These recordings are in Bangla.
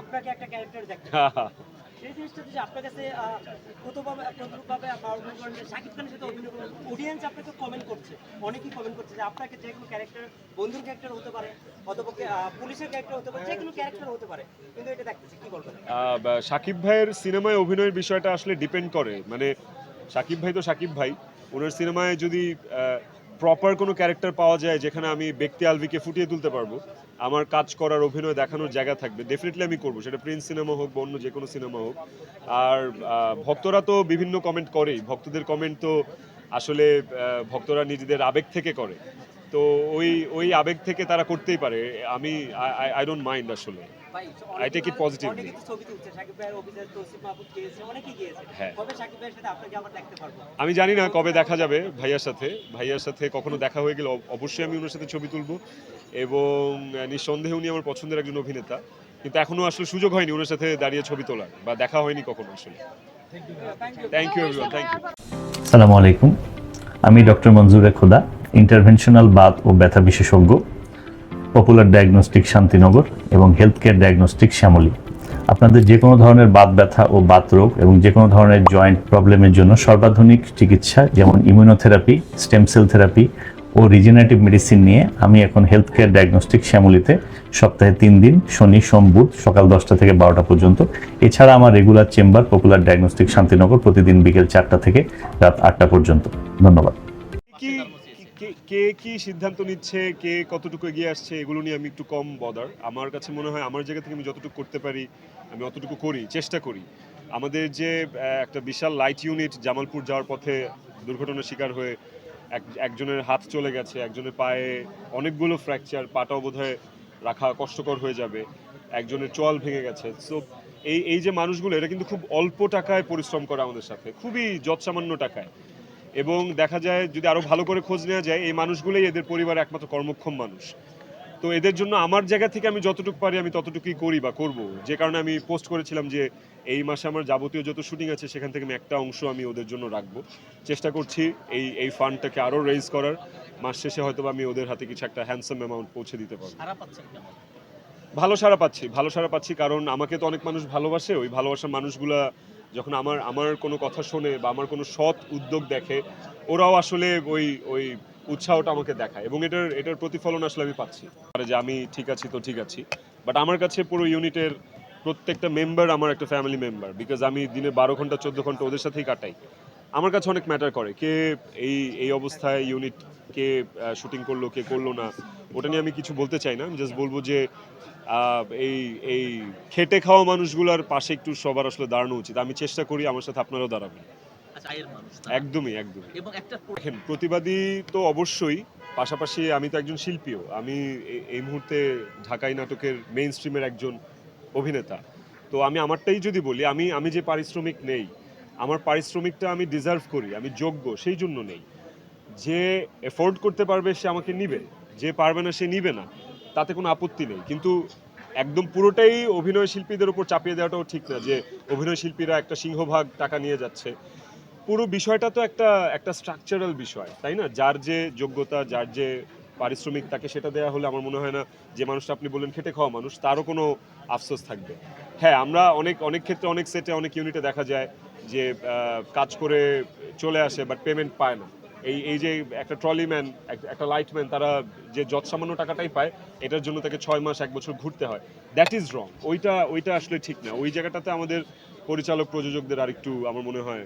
আপনাকে একটা ক্যারেক্টার দেখতে সেই জিনিসটা যে আপনার কাছে আহ, প্রথমভাবে প্রথমভাবে আপনার অভিনয় করেন শাকিব খানের সাথে অভিনয় করেন অডিয়েন্স আপনাকে কমেন্ট করছে অনেকেই কমেন্ট করছে যে আপনাকে যে কোনো ক্যারেক্টার বন্ধুর ক্যারেক্টার হতে পারে অথবা পুলিশের ক্যারেক্টার হতে পারে যে কোনো ক্যারেক্টার হতে পারে। কিন্তু এটা দেখতেছি কি বলবেন? আহ, বা- শাকিব ভাইয়ের সিনেমায় অভিনয়ের বিষয়টা আসলে ডিপেন্ড করে। মানে শাকিব ভাই তো শাকিব ভাই ওনার সিনেমায় যদি প্রপার কোনো ক্যারেক্টার পাওয়া যায় যেখানে আমি ব্যক্তি আলভিকে ফুটিয়ে তুলতে পারব, আমার কাজ করার, অভিনয় দেখানোর জায়গা থাকবে। ডেফিনেটলি আমি করব, সেটা প্রিন্স সিনেমা হোক বা অন্য যে কোনো সিনেমা হোক। আর ভক্তরা তো বিভিন্ন কমেন্ট করেই। ভক্তদের কমেন্ট তো আসলে ভক্তরা নিজেদের আবেগ থেকে করে। তো ওই ওই আবেগ থেকে তারা করতেই পারে। আমি আই ডোন্ট মাইন্ড আসলে। গিয়েছে অনেকেই গিয়েছে। হ্যাঁ। আমি জানি না কবে দেখা যাবে ভাইয়ার সাথে। ভাইয়ার সাথে কখনো দেখা হয়ে গেলে অবশ্যই আমি ওনার সাথে ছবি তুলবো। এবং নিঃসন্দেহে উনি আমার পছন্দের একজন অভিনেতা। কিন্তু এখনও আসলে সুযোগ হয়নি ওনার সাথে দাঁড়িয়ে ছবি তোলার বা দেখা হয়নি কখনো আসলে। Thank you everyone thank you সালামু আলাইকুম। আমি ডক্টর মঞ্জুরে খোদা। ইন্টারভেনশনাল বাত ও ব্যথা বিশেষজ্ঞ পপুলার ডায়াগনস্টিক শান্তিনগর এবং হেলথ কেয়ার ডায়াগনস্টিক শ্যামলী। আপনাদের যে কোনো ধরনের বাত ব্যথা ও বাত রোগ এবং যে কোনো ধরনের জয়েন্ট প্রবলেমের জন্য সর্বাধুনিক চিকিৎসা যেমন ইমিউনোথেরাপি স্টেম সেল থেরাপি ও রিজেনারেটিভ মেডিসিন নিয়ে আমি এখন হেলথ কেয়ার ডায়াগনস্টিক শ্যামলীতে সপ্তাহে তিন দিন, শনি, সোম, বুধ সকাল দশটা থেকে বারোটা পর্যন্ত। এছাড়া আমার regular chamber popular diagnostic Shantinagar প্রতিদিন বিকেল চারটা থেকে রাত আটটা পর্যন্ত। ধন্যবাদ। কি, কে- সিদ্ধান্ত নিচ্ছে, কে কতটুকু এগিয়ে আসছে, এগুলো নিয়ে আমি একটু কম বদার আমার কাছে মনে হয় আমার জায়গা থেকে আমি যতটুকু করতে পারি, আমি অতটুকু করি, চেষ্টা করি। আমাদের যে একটা বিশাল লাইট ইউনিট জামালপুর যাওয়ার পথে দুর্ঘটনার শিকার হয়ে এক, একজনের হাত চলে গেছে, একজনের পায়ে অনেকগুলো ফ্র্যাকচার পাটাও বোধহয় রাখা কষ্টকর হয়ে যাবে, একজনের চল ভেঙে গেছে। সো এই এই যে মানুষগুলো এরা কিন্তু খুব অল্প টাকায় পরিশ্রম করে আমাদের সাথে, খুবই যৎসামান্য টাকায়। এবং দেখা যায় যদি আরও ভালো করে খোঁজ নেওয়া যায় এই মানুষগুলোই এদের পরিবার একমাত্র কর্মক্ষম মানুষ। তো এদের জন্য আমার জায়গা থেকে আমি যতটুকু পারি আমি ততটুকুই করি বা করব। যে কারণে আমি পোস্ট করেছিলাম যে এই মাসে আমার যাবতীয় যত শুটিং আছে সেখান থেকে আমি একটা অংশ আমি ওদের জন্য রাখব। চেষ্টা করছি এই এই ফান্ডটাকে আরও রেজ করার। মাস শেষে হয়তো আমি ওদের হাতে কিছু একটা হ্যান্ডসাম অ্যামাউন্ট পৌঁছে দিতে পারব। ভালো সারা পাচ্ছি ভালো সারা পাচ্ছি কারণ আমাকে তো অনেক মানুষ ভালোবাসে ওই ভালোবাসার মানুষগুলা যখন আমার আমার কোনো কথা শোনে বা আমার কোনো সৎ উদ্যোগ দেখে, ওরাও আসলে ওই ওই উৎসাহটা আমাকে দেখায় এবং এটার এটার প্রতিফলন আসলে আমি পাচ্ছি। আর যে আমি ঠিক আছি তো ঠিক আছি। বাট আমার কাছে পুরো ইউনিটের প্রত্যেকটা মেম্বার আমার একটা ফ্যামিলি মেম্বার বিকজ আমি দিনে বারো ঘণ্টা, চোদ্দ ঘণ্টা ওদের সাথেই কাটাই। আমার কাছে অনেক ম্যাটার করে। কে এই এই অবস্থায় ইউনিট কে শুটিং করল, কে করল না ওটা নিয়ে আমি কিছু বলতে চাই না। আমি জাস্ট বলব যে এই এই খেটে খাওয়া মানুষগুলোর পাশে একটু সবার আসলে দাঁড়ানো উচিত। আমি চেষ্টা করি আমার সাথে আপনারাও দাঁড়াবেন। আচ্ছা মানুষ একদমই একদমই। এবং একটা দেখেন প্রতিবাদী তো অবশ্যই পাশাপাশি আমি তো একজন শিল্পীও। আমি এই মুহূর্তে ঢাকাই নাটকের মেইন স্ট্রিমের একজন অভিনেতা। তো আমি আমারটাই যদি বলি আমি আমি যে পারিশ্রমিক নেই আমার পারিশ্রমিকটা আমি ডিজার্ভ করি আমি যোগ্য সেই জন্য নেই। যে এফোর্ড করতে পারবে সে আমাকে নিবে। যে পারবে না সে নিবে না, তাতে কোনো আপত্তি নেই। কিন্তু একদম পুরোটাই অভিনয় শিল্পীদের উপর চাপিয়ে দেওয়াটাও ঠিক না যে অভিনয় শিল্পীরা একটা সিংহভাগ টাকা নিয়ে যাচ্ছে। পুরো বিষয়টা তো একটা একটা স্ট্রাকচারাল বিষয়, তাই না? যার যে যোগ্যতা, যার যে পারিশ্রমিক, তাকে সেটা দেওয়া হলে আমার মনে হয় না যে মানুষটা আপনি বললেন খেটে খাওয়া মানুষ, তারও কোনো আফসোস থাকবে। হ্যাঁ আমরা অনেক অনেক ক্ষেত্রে, অনেক সেটে অনেক ইউনিটে দেখা যায় যে কাজ করে চলে আসে বাট পেমেন্ট পায় না। এই এই যে একটা ট্রলিম্যান একটা লাইটম্যান তারা যে যত সামান্য টাকাটাই পায়, এটার জন্য তাকে ছয় মাস, এক বছর ঘুরতে হয়। দ্যাট ইজ রং ওইটা ওইটা আসলে ঠিক না। ওই জায়গাটাতে আমাদের পরিচালক প্রযোজকদের আরেকটু আমার মনে হয়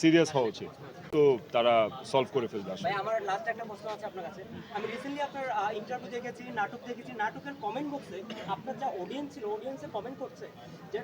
সিরিয়াস হওয়া উচিত। তো তারা সলভ করে ফেলবে আসলে। আমার লাস্ট একটা প্রশ্ন আছে আপনার কাছে। আমি রিসেন্টলি আপনার ইন্টারভিউ দেখেছি, নাটক দেখেছি। নাটকের কমেন্ট বক্সে আপনার যা অডিয়েন্স ছিল অডিয়েন্সে কমেন্ট করছে যে